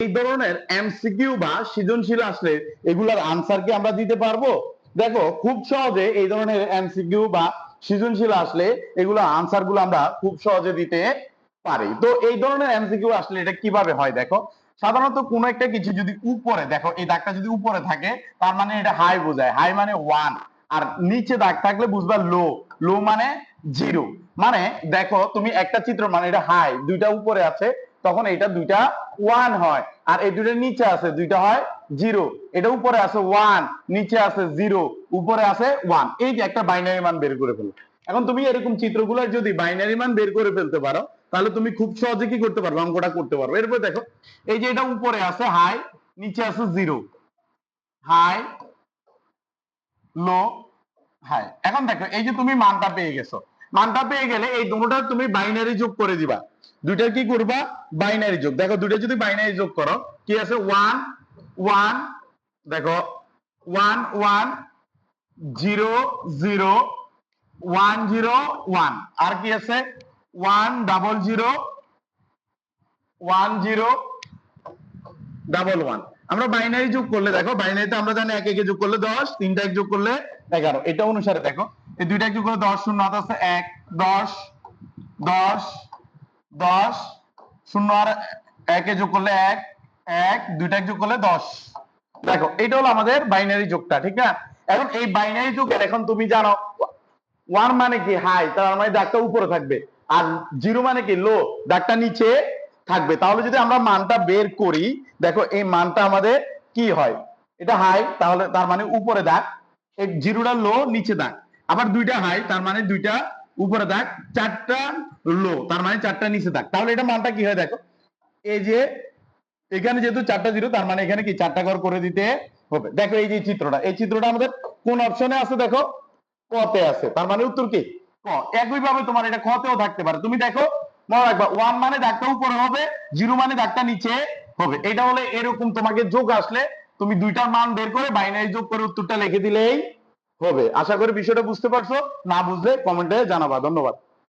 এই ধরনের এমসিকিউ বা সৃজনশীল আসলে এগুলার আনসার কি আমরা দিতে পারব? দেখো, খুব সহজে এই ধরনের এমসিকিউ বা সৃজনশীল আসলে এগুলো আনসারগুলো আমরা খুব সহজে দিতে পারি। তো এই ধরনের এমসিকিউ আসলে এটা কীভাবে হয় দেখো? সাধারণত কোনো একটা কিছু যদি উপরে, দেখো, এই দাগটা যদি উপরে থাকে, তার মানে এটা হাই বোঝায়। হাই মানে ওয়ান আর নিচে দাগ থাকলে বুঝবা লো লো মানে জিরো মানে দেখো, তুমি একটা চিত্র মানে এটা হাই দুইটা উপরে আছে তখন এটা দুইটা ওয়ান হয়। আর এই দুইটা নিচে আছে, দুইটা হয় জিরো এটা উপরে আছে ওয়ান নিচে আছে জিরো উপরে আছে ওয়ান এই যে একটা বাইনারি মান বের করে ফেলো। এখন তুমি এরকম চিত্রগুলোর যদি বাইনারি মান বের করে ফেলতে পারো, তাহলে তুমি খুব সহজে কি করতে পারবে, অঙ্কটা করতে পারবে। এরপর দেখো, এই যে এটা উপরে আছে হাই নিচে আছে জিরো হাই লো হাই এখন দেখো, এই যে তুমি মানটা পেয়ে গেছো। মানটা পেয়ে গেলে এই দুটোটা তুমি বাইনারি যোগ করে দিবা। দুইটার কি করবা? বাইনারি যোগ। দেখো, দুইটা যদি বাইনারি যোগ করো, কি আছে? ওয়ান ওয়ান দেখো one one zero zero one zero one আর কি আছে? One double zero one zero double one আমরা বাইনারি যোগ করলে, দেখো বাইনারিতে আমরা জানি এক, একে যোগ করলে দশ, তিনটা এক যোগ করলে এগারো। এটা অনুসারে দেখো। এই দুইটা যোগ করলে দশ, শূন্য আছে, এক, দশ দশ দশ, শূন্য আর একে যোগ করলে এক এক, দুইটা যোগ করলে দশ। দেখো, এটা হলো আমাদের বাইনারি যোগটা, ঠিক আছে এখন এই বাইনারি যোগের, এখন তুমি জানো ওয়ান মানে কি? হাই তার মানে দাগটা উপরে থাকবে। আর জিরো মানে কি? লো দাগটা নিচে থাকবে। তাহলে যদি আমরা মানটা বের করি, দেখো এই মানটা আমাদের কি হয়? এটা হাই তাহলে তার মানে উপরে দাগ। জিরোটা লো নিচে দাগ। আবার দুইটা হাই তার মানে দুইটা উপরে দাগ চারটা লো, তার মানে চারটা নিচে দাগ তাহলে এটা মানটা কি হয় দেখো? এই যে এখানে যেহেতু চারটা জিরো তার মানে এখানে কি? চারটা ঘর করে দিতে হবে। দেখো এই যে চিত্রটা, এই চিত্রটা আমাদের কোন অপশনে আছে দেখো? কতে আছে। তার মানে উত্তর কি? ক। একই ভাবে তোমার এটা খতেও থাকতে পারে। তুমি দেখো, মনে রাখবা ওয়ান মানে দাগটা উপরে হবে জিরো মানে দাগটা নিচে হবে। এটা হলে এরকম তোমাকে যোগ আসলে তুমি দুইটার মান বের করে বাইনারি যোগ করে উত্তরটা লিখে দিলেই হবে। আশা করি বিষয়টা বুঝতে পারছ। না বুঝলে কমেন্টে জানাবা। ধন্যবাদ।